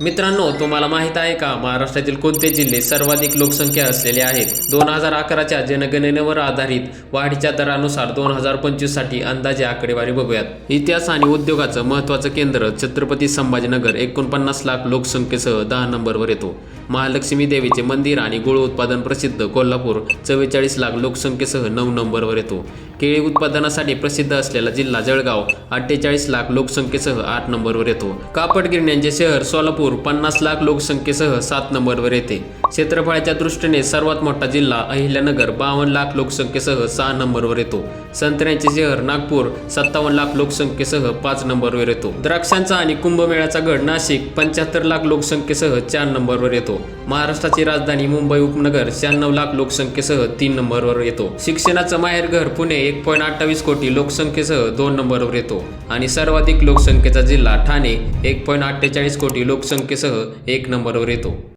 मित्रांनो तुम्हाला माहीत आहे का महाराष्ट्रातील कोणते जिल्हे सर्वाधिक लोकसंख्या असलेले आहेत? दोन हजार अकराच्या जनगणनेवर आधारित वाढीच्या दरानुसार दोन हजार पंचवीससाठी अंदाजे आकडेवारी बघूयात. इतिहास आणि उद्योगाचं महत्वाचं केंद्र छत्रपती संभाजीनगर एकोणपन्नास लाख लोकसंख्येसह दहा नंबरवर येतो. महालक्ष्मी देवीचे मंदिर आणि गुळ उत्पादन प्रसिद्ध कोल्हापूर चव्वेचाळीस लाख लोकसंख्येसह नऊ नंबरवर येतो. केळी उत्पादनासाठी प्रसिद्ध असलेला जिल्हा जळगाव अठ्ठेचाळीस लाख लोकसंख्येसह आठ नंबरवर येतो. कापड गिरण्यांचे शहर सोलापूर पन्नास लाख लोकसंख्येसह सात नंबरवर येते. क्षेत्रफळाच्या दृष्टीने सर्वात मोठा जिल्हा अहिल्यानगर बावन्न लाख लोकसंख्येसह सहा नंबरवर येतो. संत्र्यांचे शहर नागपूर सत्तावन्न लाख लोकसंख्येसह पाच नंबरवर येतो. द्राक्षांचा आणि कुंभमेळ्याचा गड नाशिक पंच्याहत्तर लाख लोकसंख्येसह चार नंबरवर येतो. महाराष्ट्राची राजधानी मुंबई उपनगर शहाण्णव लाख लोकसंख्येसह तीन नंबरवर येतो. शिक्षणाचं माहेरघर पुणे एक पॉईंट अठ्ठावीस कोटी लोकसंख्येसह दोन नंबरवर येतो. आणि सर्वाधिक लोकसंख्येचा जिल्हा ठाणे एक पॉईंट अठ्ठेचाळीस कोटी लोकसंख्या संख्येसह एक नंबरवर येतो.